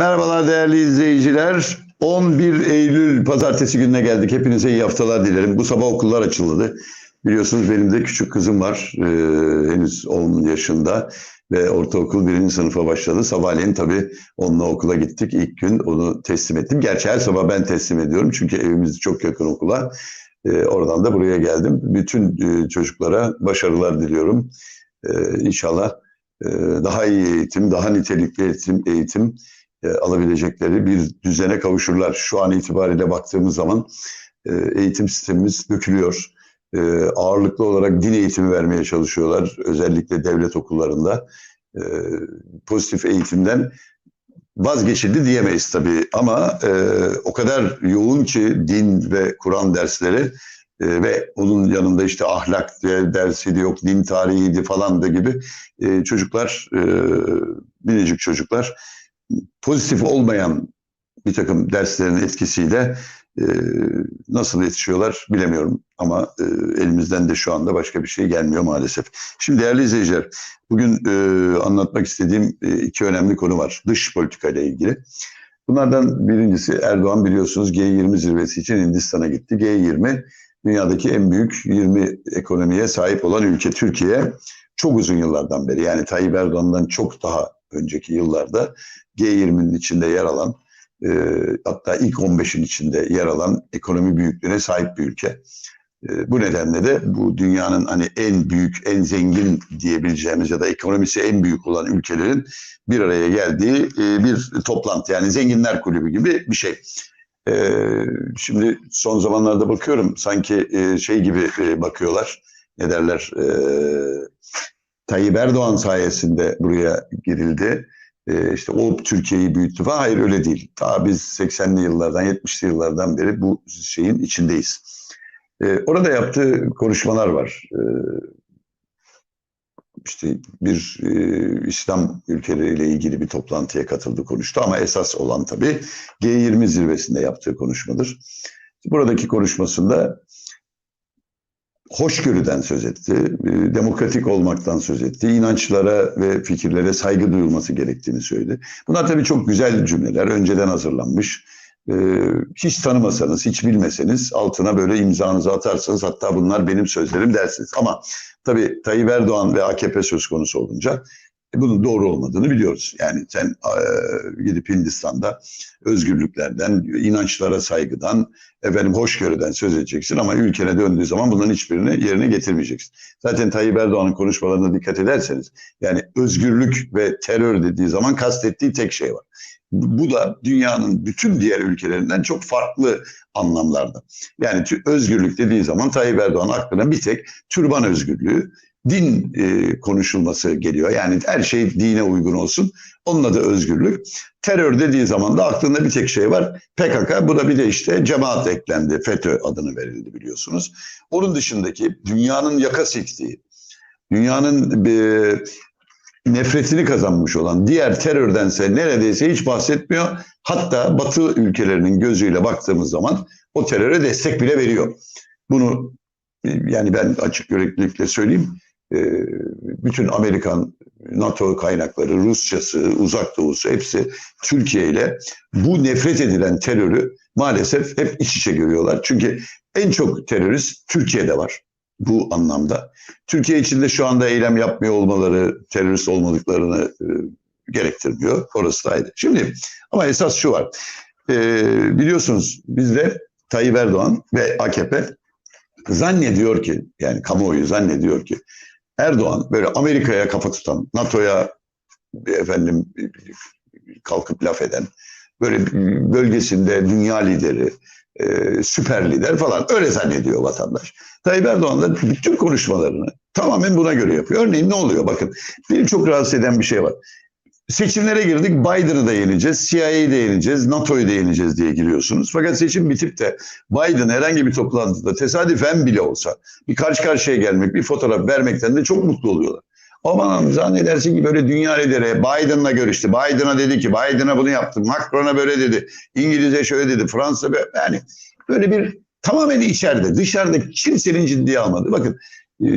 Merhabalar değerli izleyiciler. 11 Eylül pazartesi gününe geldik. Hepinize iyi haftalar dilerim. Bu sabah okullar açıldı. Biliyorsunuz benim de küçük kızım var. Ee, henüz 10 yaşında ve ortaokul birinci sınıfa başladı. Sabahleyin tabii onunla okula gittik. İlk gün onu teslim ettim. Gerçi her sabah ben teslim ediyorum. Çünkü evimiz çok yakın okula. Ee, oradan da buraya geldim. Bütün e, çocuklara başarılar diliyorum. Ee, inşallah e, daha iyi eğitim, daha nitelikli eğitim, eğitim e, alabilecekleri bir düzene kavuşurlar. Şu an itibariyle baktığımız zaman e, eğitim sistemimiz dökülüyor. E, ağırlıklı olarak din eğitimi vermeye çalışıyorlar. Özellikle devlet okullarında. E, pozitif eğitimden vazgeçildi diyemeyiz tabii ama e, o kadar yoğun ki din ve Kur'an dersleri e, ve onun yanında işte ahlak dersiydi yok din tarihiydi falan da gibi e, çocuklar e, minicik çocuklar pozitif olmayan bir takım derslerin etkisiyle e, nasıl yetişiyorlar bilemiyorum ama e, elimizden de şu anda başka bir şey gelmiyor maalesef. Şimdi değerli izleyiciler bugün e, anlatmak istediğim e, iki önemli konu var dış politika ile ilgili. Bunlardan birincisi Erdoğan biliyorsunuz G20 zirvesi için Hindistan'a gitti. G20 dünyadaki en büyük 20 ekonomiye sahip olan ülke Türkiye. Çok uzun yıllardan beri yani Tayyip Erdoğan'dan çok daha önceki yıllarda G20'nin içinde yer alan e, hatta ilk 15'in içinde yer alan ekonomi büyüklüğüne sahip bir ülke. E, bu nedenle de bu dünyanın hani en büyük, en zengin diyebileceğimiz ya da ekonomisi en büyük olan ülkelerin bir araya geldiği e, bir toplantı. Yani zenginler kulübü gibi bir şey. E, şimdi son zamanlarda bakıyorum sanki e, şey gibi e, bakıyorlar. Ne derler? E, Tayyip Erdoğan sayesinde buraya girildi. Ee, işte o Türkiye'yi büyüttü falan. Hayır öyle değil. Daha biz 80'li yıllardan, 70'li yıllardan beri bu şeyin içindeyiz. Ee, orada yaptığı konuşmalar var. Ee, işte bir e, İslam ülkeleriyle ilgili bir toplantıya katıldı konuştu ama esas olan tabii G20 zirvesinde yaptığı konuşmadır. Buradaki konuşmasında hoşgörüden söz etti, e, demokratik olmaktan söz etti, inançlara ve fikirlere saygı duyulması gerektiğini söyledi. Bunlar tabii çok güzel cümleler, önceden hazırlanmış. E, hiç tanımasanız, hiç bilmeseniz altına böyle imzanızı atarsanız hatta bunlar benim sözlerim dersiniz. Ama tabii Tayyip Erdoğan ve AKP söz konusu olunca bunun doğru olmadığını biliyoruz. Yani sen e, gidip Hindistan'da özgürlüklerden, inançlara saygıdan, efendim hoşgörüden söz edeceksin ama ülkene döndüğü zaman bunların hiçbirini yerine getirmeyeceksin. Zaten Tayyip Erdoğan'ın konuşmalarına dikkat ederseniz yani özgürlük ve terör dediği zaman kastettiği tek şey var. Bu da dünyanın bütün diğer ülkelerinden çok farklı anlamlarda. Yani özgürlük dediği zaman Tayyip Erdoğan aklına bir tek türban özgürlüğü, din e, konuşulması geliyor. Yani her şey dine uygun olsun. Onun adı özgürlük. Terör dediği zaman da aklında bir tek şey var. PKK bu da bir de işte cemaat eklendi. FETÖ adını verildi biliyorsunuz. Onun dışındaki dünyanın yaka siktiği, dünyanın e, nefretini kazanmış olan diğer terördense neredeyse hiç bahsetmiyor. Hatta Batı ülkelerinin gözüyle baktığımız zaman o teröre destek bile veriyor. Bunu yani ben açık yüreklilikle söyleyeyim bütün Amerikan NATO kaynakları, Rusçası, Uzak Doğusu hepsi Türkiye ile bu nefret edilen terörü maalesef hep iç içe görüyorlar. Çünkü en çok terörist Türkiye'de var bu anlamda. Türkiye içinde şu anda eylem yapmıyor olmaları terörist olmadıklarını e, gerektirmiyor. Orası da ayrı. Şimdi ama esas şu var. E, biliyorsunuz bizde Tayyip Erdoğan ve AKP zannediyor ki yani kamuoyu zannediyor ki Erdoğan böyle Amerika'ya kafa tutan, NATO'ya efendim kalkıp laf eden, böyle bölgesinde dünya lideri, e, süper lider falan öyle zannediyor vatandaş. Tayyip Erdoğan da bütün konuşmalarını tamamen buna göre yapıyor. Örneğin ne oluyor? Bakın benim çok rahatsız eden bir şey var seçimlere girdik Biden'ı da yeneceğiz, CIA'yı da yeneceğiz, NATO'yu da yeneceğiz diye giriyorsunuz. Fakat seçim bitip de Biden herhangi bir toplantıda tesadüfen bile olsa bir karşı karşıya gelmek, bir fotoğraf vermekten de çok mutlu oluyorlar. Aman zannedersin ki böyle dünya lideri Biden'la görüştü. Biden'a dedi ki Biden'a bunu yaptı. Macron'a böyle dedi. İngilizce şöyle dedi. Fransa böyle. Yani böyle bir tamamen içeride. Dışarıda kimsenin ciddiye almadı. Bakın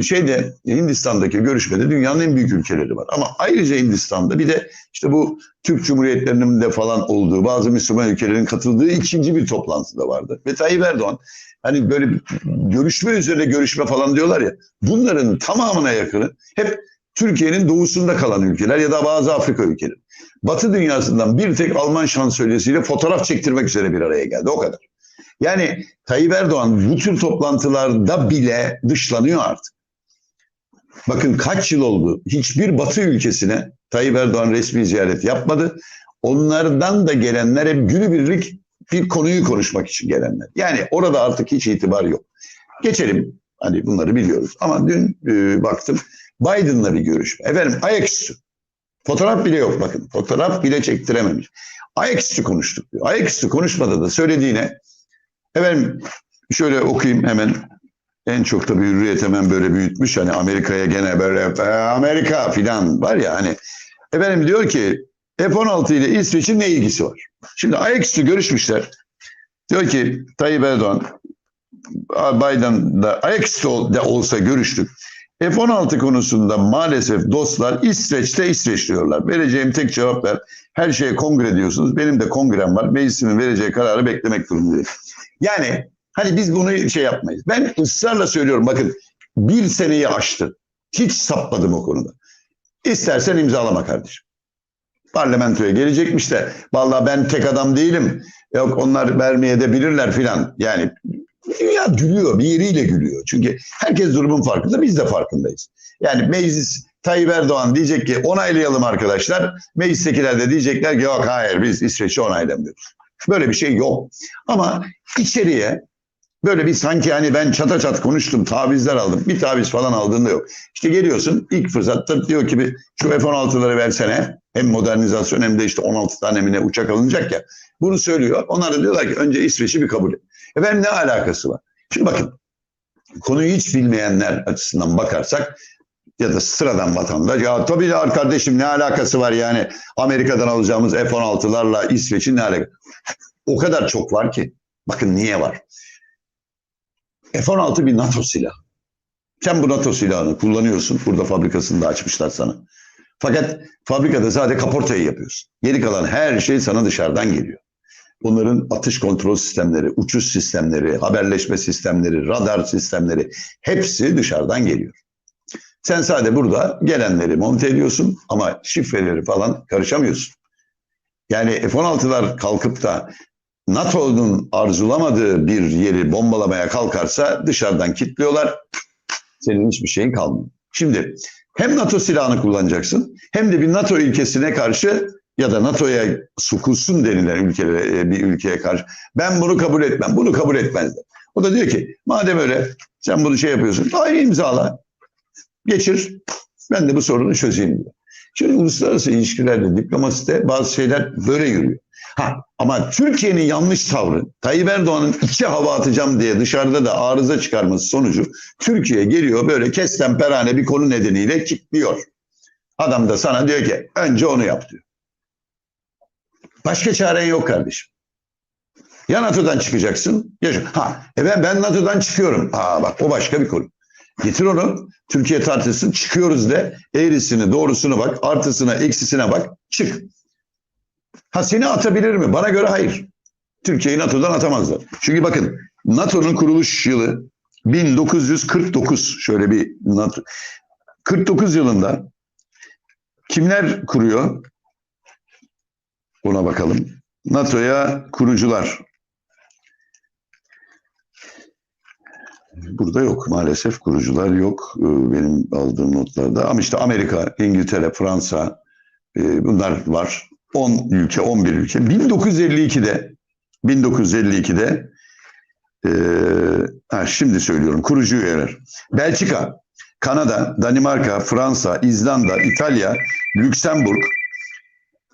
şeyde Hindistan'daki görüşmede dünyanın en büyük ülkeleri var. Ama ayrıca Hindistan'da bir de işte bu Türk Cumhuriyetlerinin de falan olduğu bazı Müslüman ülkelerin katıldığı ikinci bir toplantı da vardı. Ve Tayyip Erdoğan hani böyle görüşme üzerine görüşme falan diyorlar ya bunların tamamına yakını hep Türkiye'nin doğusunda kalan ülkeler ya da bazı Afrika ülkeleri. Batı dünyasından bir tek Alman şansölyesiyle fotoğraf çektirmek üzere bir araya geldi. O kadar. Yani Tayyip Erdoğan bu tür toplantılarda bile dışlanıyor artık. Bakın kaç yıl oldu hiçbir batı ülkesine Tayyip Erdoğan resmi ziyaret yapmadı. Onlardan da gelenler hep günübirlik bir konuyu konuşmak için gelenler. Yani orada artık hiç itibar yok. Geçelim. Hani bunları biliyoruz. Ama dün e, baktım Biden'la bir görüşme. Efendim ayaküstü. Fotoğraf bile yok bakın. Fotoğraf bile çektirememiş. Ayaküstü konuştuk diyor. Ayaküstü konuşmada da söylediğine efendim şöyle okuyayım hemen en çok da bir hürriyet hemen böyle büyütmüş. Hani Amerika'ya gene böyle "E, Amerika filan var ya hani efendim diyor ki F-16 ile İsveç'in ne ilgisi var? Şimdi ayaküstü görüşmüşler. Diyor ki Tayyip Erdoğan Biden'da ayaküstü ol- de olsa görüştük. F-16 konusunda maalesef dostlar İsveç'te İsveç diyorlar. Vereceğim tek cevap ver. Her şeye kongre diyorsunuz. Benim de kongrem var. Meclisimin vereceği kararı beklemek durumundayım. Yani hani biz bunu şey yapmayız. Ben ısrarla söylüyorum bakın bir seneyi aştı. Hiç sapmadım o konuda. İstersen imzalama kardeşim. Parlamentoya gelecekmiş de vallahi ben tek adam değilim. Yok onlar vermeye de bilirler filan. Yani dünya gülüyor bir yeriyle gülüyor. Çünkü herkes durumun farkında biz de farkındayız. Yani meclis Tayyip Erdoğan diyecek ki onaylayalım arkadaşlar. Meclistekiler de diyecekler ki yok hayır biz İsveç'i onaylamıyoruz. Böyle bir şey yok. Ama içeriye böyle bir sanki hani ben çata çat konuştum, tavizler aldım. Bir taviz falan aldığında yok. İşte geliyorsun ilk fırsatta diyor ki bir şu F-16'ları versene. Hem modernizasyon hem de işte 16 tane mi ne uçak alınacak ya. Bunu söylüyor. Onlar da diyorlar ki önce İsveç'i bir kabul et. Efendim ne alakası var? Şimdi bakın konuyu hiç bilmeyenler açısından bakarsak ya da sıradan vatandaş ya tabii de kardeşim ne alakası var yani Amerika'dan alacağımız F-16'larla İsveç'in ne alakası? O kadar çok var ki. Bakın niye var? F-16 bir NATO silahı. Sen bu NATO silahını kullanıyorsun. Burada fabrikasını da açmışlar sana. Fakat fabrikada sadece kaportayı yapıyorsun. Geri kalan her şey sana dışarıdan geliyor. Bunların atış kontrol sistemleri, uçuş sistemleri, haberleşme sistemleri, radar sistemleri hepsi dışarıdan geliyor. Sen sadece burada gelenleri monte ediyorsun ama şifreleri falan karışamıyorsun. Yani F-16'lar kalkıp da NATO'nun arzulamadığı bir yeri bombalamaya kalkarsa dışarıdan kilitliyorlar. Senin hiçbir şeyin kalmıyor. Şimdi hem NATO silahını kullanacaksın hem de bir NATO ülkesine karşı ya da NATO'ya sokulsun denilen ülkelere, e, bir ülkeye karşı ben bunu kabul etmem, bunu kabul etmezler. O da diyor ki madem öyle sen bunu şey yapıyorsun, hayır imzala, geçir, ben de bu sorunu çözeyim diyor. Şimdi uluslararası ilişkilerde, diplomaside bazı şeyler böyle yürüyor. Ha, ama Türkiye'nin yanlış tavrı, Tayyip Erdoğan'ın iki hava atacağım diye dışarıda da arıza çıkarması sonucu Türkiye geliyor böyle kesten perane bir konu nedeniyle kilitliyor. Adam da sana diyor ki önce onu yap diyor. Başka çaren yok kardeşim. Ya NATO'dan çıkacaksın. Ya. Ha, e ben, ben NATO'dan çıkıyorum. Ha bak o başka bir konu. Getir onu. Türkiye tartışsın. Çıkıyoruz de. Eğrisini, doğrusunu bak. Artısına, eksisine bak. Çık. Ha seni atabilir mi? Bana göre hayır. Türkiye'yi NATO'dan atamazlar. Çünkü bakın NATO'nun kuruluş yılı 1949. Şöyle bir NATO. 49 yılında kimler kuruyor? Buna bakalım. NATO'ya kurucular. Burada yok maalesef kurucular yok e, benim aldığım notlarda. Ama işte Amerika, İngiltere, Fransa e, bunlar var. 10 ülke, 11 ülke. 1952'de 1952'de e, ha, şimdi söylüyorum kurucu üyeler. Belçika, Kanada, Danimarka, Fransa, İzlanda, İtalya, Lüksemburg,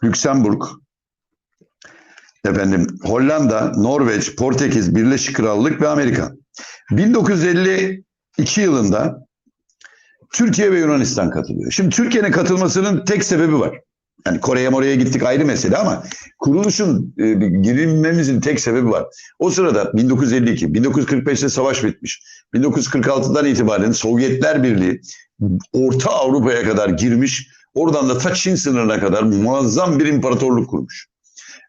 Lüksemburg, efendim Hollanda, Norveç, Portekiz, Birleşik Krallık ve Amerika. 1952 yılında Türkiye ve Yunanistan katılıyor. Şimdi Türkiye'nin katılmasının tek sebebi var. Yani Kore'ye oraya gittik ayrı mesele ama kuruluşun e, girilmemizin tek sebebi var. O sırada 1952, 1945'te savaş bitmiş. 1946'dan itibaren Sovyetler Birliği Orta Avrupa'ya kadar girmiş. Oradan da ta Çin sınırına kadar muazzam bir imparatorluk kurmuş.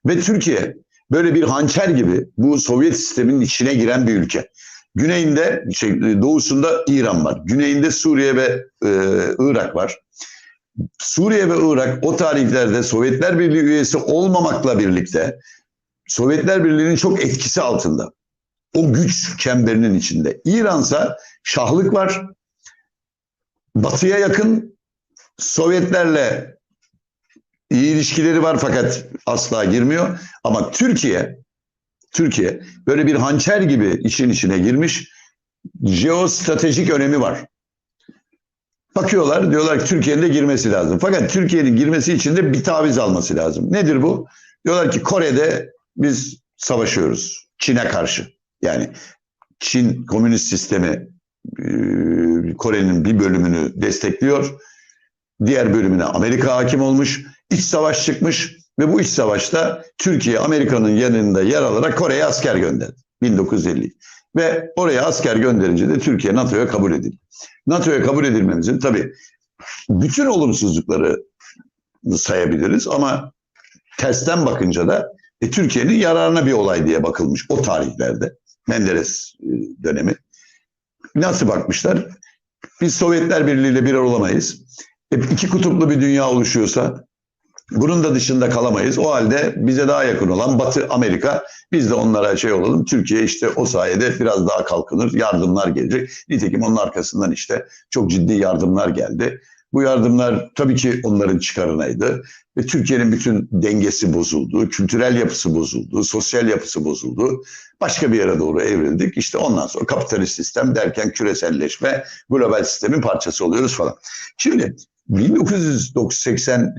Ve Türkiye böyle bir hançer gibi bu Sovyet sisteminin içine giren bir ülke. Güneyinde, şey, doğusunda İran var. Güneyinde Suriye ve e, Irak var. Suriye ve Irak o tarihlerde Sovyetler Birliği üyesi olmamakla birlikte Sovyetler Birliği'nin çok etkisi altında. O güç çemberinin içinde. İran'sa şahlık var. Batıya yakın Sovyetlerle iyi ilişkileri var fakat asla girmiyor. Ama Türkiye Türkiye böyle bir hançer gibi işin içine girmiş. Jeostratejik önemi var. Bakıyorlar diyorlar ki Türkiye'nin de girmesi lazım. Fakat Türkiye'nin girmesi için de bir taviz alması lazım. Nedir bu? Diyorlar ki Kore'de biz savaşıyoruz Çin'e karşı. Yani Çin komünist sistemi Kore'nin bir bölümünü destekliyor. Diğer bölümüne Amerika hakim olmuş. İç savaş çıkmış ve bu iç savaşta Türkiye Amerika'nın yanında yer alarak Kore'ye asker gönderdi. 1950. Ve oraya asker gönderince de Türkiye NATO'ya kabul edildi. NATO'ya kabul edilmemizin tabii bütün olumsuzlukları sayabiliriz ama tersten bakınca da e, Türkiye'nin yararına bir olay diye bakılmış o tarihlerde. Menderes e, dönemi. Nasıl bakmışlar? Biz Sovyetler Birliği ile bir olamayız. E, iki kutuplu bir dünya oluşuyorsa bunun da dışında kalamayız. O halde bize daha yakın olan Batı Amerika biz de onlara şey olalım. Türkiye işte o sayede biraz daha kalkınır. Yardımlar gelecek. Nitekim onun arkasından işte çok ciddi yardımlar geldi. Bu yardımlar tabii ki onların çıkarınaydı. Ve Türkiye'nin bütün dengesi bozuldu, kültürel yapısı bozuldu, sosyal yapısı bozuldu. Başka bir yere doğru evrildik. İşte ondan sonra kapitalist sistem derken küreselleşme, global sistemin parçası oluyoruz falan. Şimdi 1980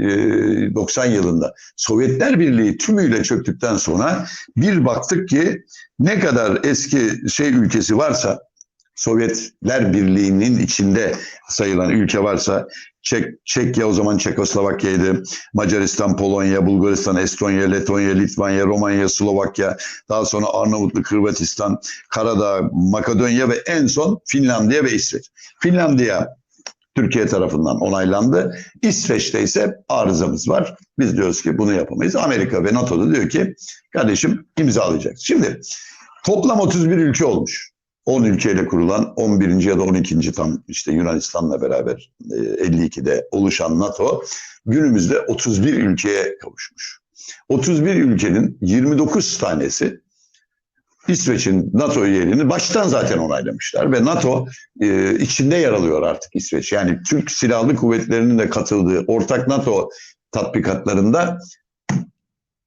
90 yılında Sovyetler Birliği tümüyle çöktükten sonra bir baktık ki ne kadar eski şey ülkesi varsa Sovyetler Birliği'nin içinde sayılan ülke varsa Çek, Çekya o zaman Çekoslovakya'ydı. Macaristan, Polonya, Bulgaristan, Estonya, Letonya, Litvanya, Romanya, Slovakya, daha sonra Arnavutluk, Hırvatistan, Karadağ, Makedonya ve en son Finlandiya ve İsveç. Finlandiya Türkiye tarafından onaylandı. İsveç'te ise arızamız var. Biz diyoruz ki bunu yapamayız. Amerika ve NATO da diyor ki kardeşim imzalayacak. Şimdi toplam 31 ülke olmuş. 10 ülkeyle kurulan 11. ya da 12. tam işte Yunanistan'la beraber 52'de oluşan NATO günümüzde 31 ülkeye kavuşmuş. 31 ülkenin 29 tanesi İsveç'in NATO üyeliğini baştan zaten onaylamışlar ve NATO e, içinde yer alıyor artık İsveç. Yani Türk Silahlı Kuvvetleri'nin de katıldığı ortak NATO tatbikatlarında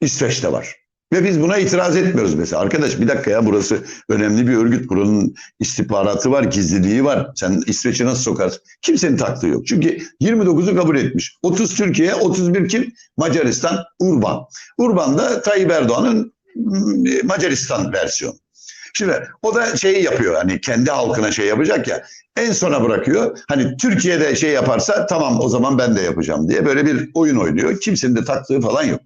İsveç'te var. Ve biz buna itiraz etmiyoruz mesela. Arkadaş bir dakika ya burası önemli bir örgüt. Buranın istihbaratı var, gizliliği var. Sen İsveç'i nasıl sokarsın? Kimsenin taktığı yok. Çünkü 29'u kabul etmiş. 30 Türkiye, 31 kim? Macaristan, Urban. Urban da Tayyip Erdoğan'ın Macaristan versiyonu. Şimdi o da şeyi yapıyor hani kendi halkına şey yapacak ya en sona bırakıyor. Hani Türkiye'de şey yaparsa tamam o zaman ben de yapacağım diye böyle bir oyun oynuyor. Kimsenin de taktığı falan yok.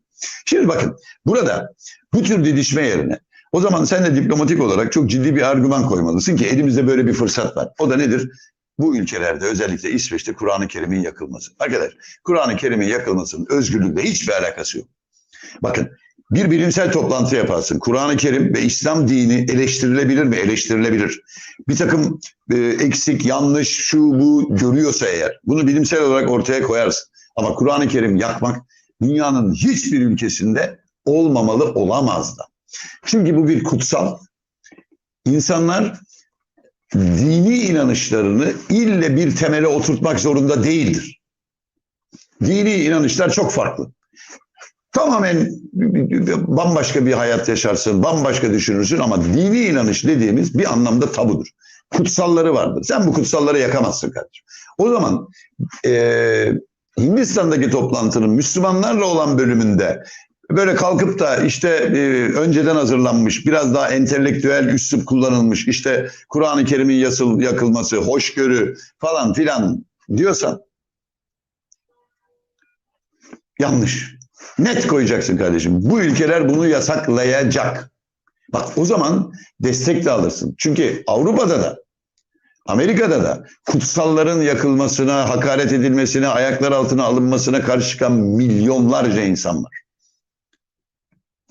Şimdi bakın burada bu tür didişme yerine o zaman sen de diplomatik olarak çok ciddi bir argüman koymalısın ki elimizde böyle bir fırsat var. O da nedir? Bu ülkelerde özellikle İsveç'te Kur'an-ı Kerim'in yakılması. Arkadaş Kur'an-ı Kerim'in yakılmasının özgürlükle hiçbir alakası yok. Bakın bir bilimsel toplantı yaparsın. Kur'an-ı Kerim ve İslam dini eleştirilebilir mi? Eleştirilebilir. Bir takım e, eksik, yanlış, şu bu görüyorsa eğer bunu bilimsel olarak ortaya koyarsın. Ama Kur'an-ı Kerim yakmak dünyanın hiçbir ülkesinde olmamalı, olamaz da. Çünkü bu bir kutsal. İnsanlar dini inanışlarını ille bir temele oturtmak zorunda değildir. Dini inanışlar çok farklı tamamen bambaşka bir hayat yaşarsın, bambaşka düşünürsün ama dini inanış dediğimiz bir anlamda tabudur. Kutsalları vardır. Sen bu kutsalları yakamazsın kardeşim. O zaman e, Hindistan'daki toplantının Müslümanlarla olan bölümünde böyle kalkıp da işte e, önceden hazırlanmış, biraz daha entelektüel üslup kullanılmış, işte Kur'an-ı Kerim'in yasıl, yakılması, hoşgörü falan filan diyorsan Yanlış. Net koyacaksın kardeşim. Bu ülkeler bunu yasaklayacak. Bak o zaman destek de alırsın. Çünkü Avrupa'da da Amerika'da da kutsalların yakılmasına, hakaret edilmesine, ayaklar altına alınmasına karşı çıkan milyonlarca insan var.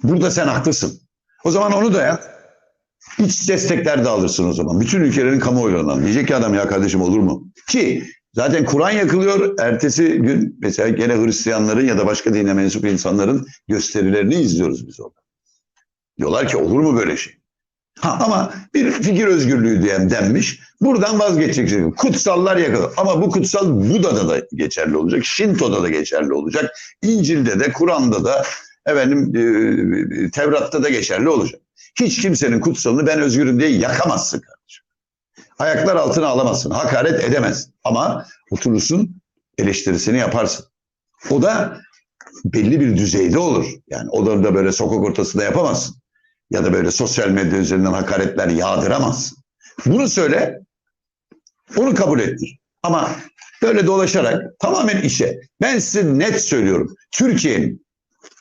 Burada sen haklısın. O zaman onu da yap. İç destekler de alırsın o zaman. Bütün ülkelerin kamuoyundan. Diyecek ki adam ya kardeşim olur mu? Ki zaten Kur'an yakılıyor. Ertesi gün mesela gene Hristiyanların ya da başka dine mensup insanların gösterilerini izliyoruz biz orada. Diyorlar ki olur mu böyle şey? Ha, ama bir fikir özgürlüğü diyen denmiş. Buradan vazgeçeceksin. Kutsallar yakılır. Ama bu kutsal Buda'da da geçerli olacak. Şinto'da da geçerli olacak. İncil'de de, Kur'an'da da, efendim e, Tevrat'ta da geçerli olacak. Hiç kimsenin kutsalını ben özgürüm diye yakamazsın. Ayaklar altına alamazsın. Hakaret edemez. Ama oturursun eleştirisini yaparsın. O da belli bir düzeyde olur. Yani o da böyle sokak ortasında yapamazsın. Ya da böyle sosyal medya üzerinden hakaretler yağdıramazsın. Bunu söyle, onu kabul ettir. Ama böyle dolaşarak tamamen işe. Ben size net söylüyorum. Türkiye'nin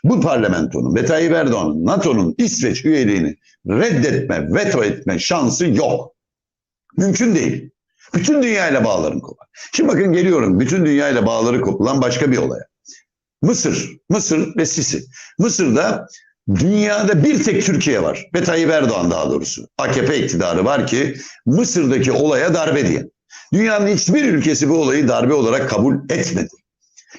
bu parlamentonun ve Tayyip Erdoğan'ın NATO'nun İsveç üyeliğini reddetme, veto etme şansı yok. Mümkün değil. Bütün dünyayla bağların kopar. Şimdi bakın geliyorum bütün dünyayla bağları kopulan başka bir olaya. Mısır, Mısır ve Sisi. Mısır'da dünyada bir tek Türkiye var ve Tayyip Erdoğan daha doğrusu. AKP iktidarı var ki Mısır'daki olaya darbe diye. Dünyanın hiçbir ülkesi bu olayı darbe olarak kabul etmedi.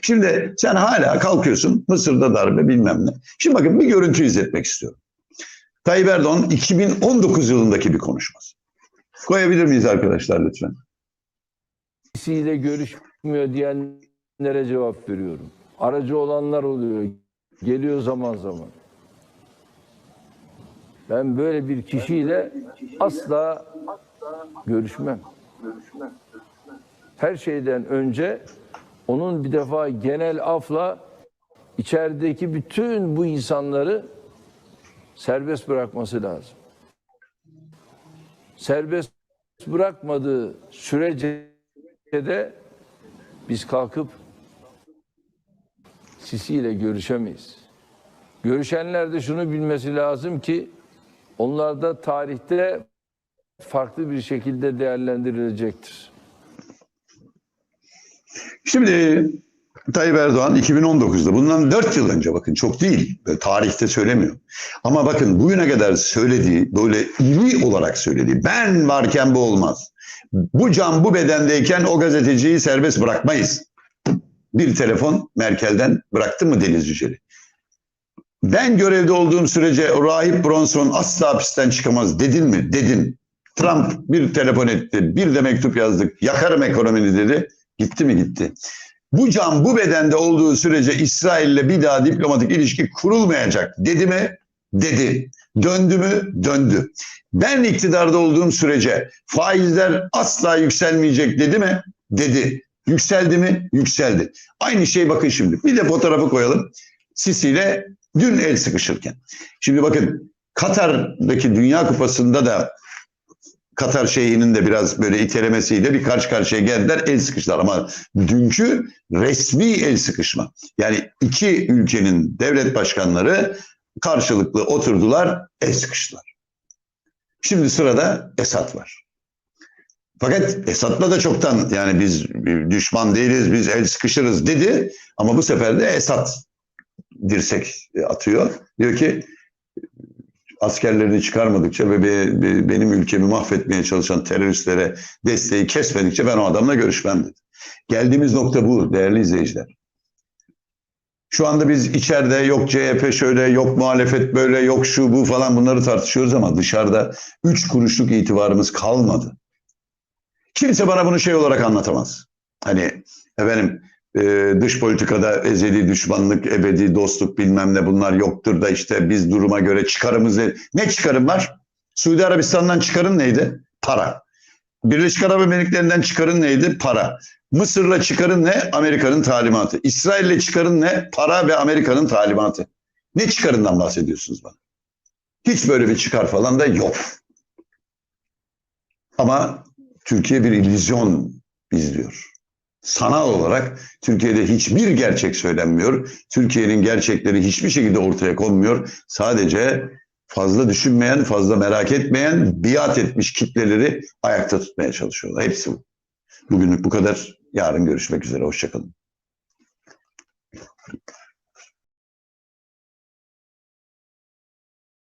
Şimdi sen hala kalkıyorsun Mısır'da darbe bilmem ne. Şimdi bakın bir görüntü izletmek istiyorum. Tayyip Erdoğan 2019 yılındaki bir konuşması. Koyabilir miyiz arkadaşlar lütfen? ile görüşmüyor diyenlere cevap veriyorum. Aracı olanlar oluyor. Geliyor zaman zaman. Ben böyle bir kişiyle asla görüşmem. Her şeyden önce onun bir defa genel afla içerideki bütün bu insanları serbest bırakması lazım. Serbest bırakmadığı sürece de biz kalkıp Sisi ile görüşemeyiz. Görüşenler de şunu bilmesi lazım ki onlar da tarihte farklı bir şekilde değerlendirilecektir. Şimdi Tayyip Erdoğan 2019'da bundan 4 yıl önce bakın çok değil. Böyle tarihte söylemiyor. Ama bakın bugüne kadar söylediği böyle iri olarak söylediği ben varken bu olmaz. Bu can bu bedendeyken o gazeteciyi serbest bırakmayız. Bir telefon Merkel'den bıraktı mı Deniz Yücel'i? Ben görevde olduğum sürece rahip Bronson asla hapisten çıkamaz dedin mi? Dedin. Trump bir telefon etti, bir de mektup yazdık, yakarım ekonomini dedi. Gitti mi gitti. Bu can bu bedende olduğu sürece İsrail'le bir daha diplomatik ilişki kurulmayacak dedi mi? Dedi. Döndü mü? Döndü. Ben iktidarda olduğum sürece faizler asla yükselmeyecek dedi mi? Dedi. Yükseldi mi? Yükseldi. Aynı şey bakın şimdi. Bir de fotoğrafı koyalım. Sisi ile dün el sıkışırken. Şimdi bakın Katar'daki Dünya Kupası'nda da Katar şeyhinin de biraz böyle itelemesiyle bir karşı karşıya geldiler el sıkıştılar ama dünkü resmi el sıkışma yani iki ülkenin devlet başkanları karşılıklı oturdular el sıkıştılar. Şimdi sırada Esad var. Fakat Esad'la da çoktan yani biz düşman değiliz biz el sıkışırız dedi ama bu sefer de Esad dirsek atıyor. Diyor ki askerlerini çıkarmadıkça ve be, be, benim ülkemi mahvetmeye çalışan teröristlere desteği kesmedikçe ben o adamla görüşmem dedi. Geldiğimiz nokta bu değerli izleyiciler. Şu anda biz içeride yok CHP şöyle, yok muhalefet böyle, yok şu bu falan bunları tartışıyoruz ama dışarıda üç kuruşluk itibarımız kalmadı. Kimse bana bunu şey olarak anlatamaz. Hani efendim e, dış politikada ezeli düşmanlık, ebedi dostluk bilmem ne bunlar yoktur da işte biz duruma göre çıkarımızı... Ne çıkarım var? Suudi Arabistan'dan çıkarın neydi? Para. Birleşik Arap Emirlikleri'nden çıkarın neydi? Para. Mısır'la çıkarın ne? Amerika'nın talimatı. İsrail'le çıkarın ne? Para ve Amerika'nın talimatı. Ne çıkarından bahsediyorsunuz bana? Hiç böyle bir çıkar falan da yok. Ama Türkiye bir illüzyon izliyor. Sanal olarak Türkiye'de hiçbir gerçek söylenmiyor. Türkiye'nin gerçekleri hiçbir şekilde ortaya konmuyor. Sadece fazla düşünmeyen, fazla merak etmeyen, biat etmiş kitleleri ayakta tutmaya çalışıyorlar. Hepsi bu. Bugünlük bu kadar. Yarın görüşmek üzere. Hoşçakalın.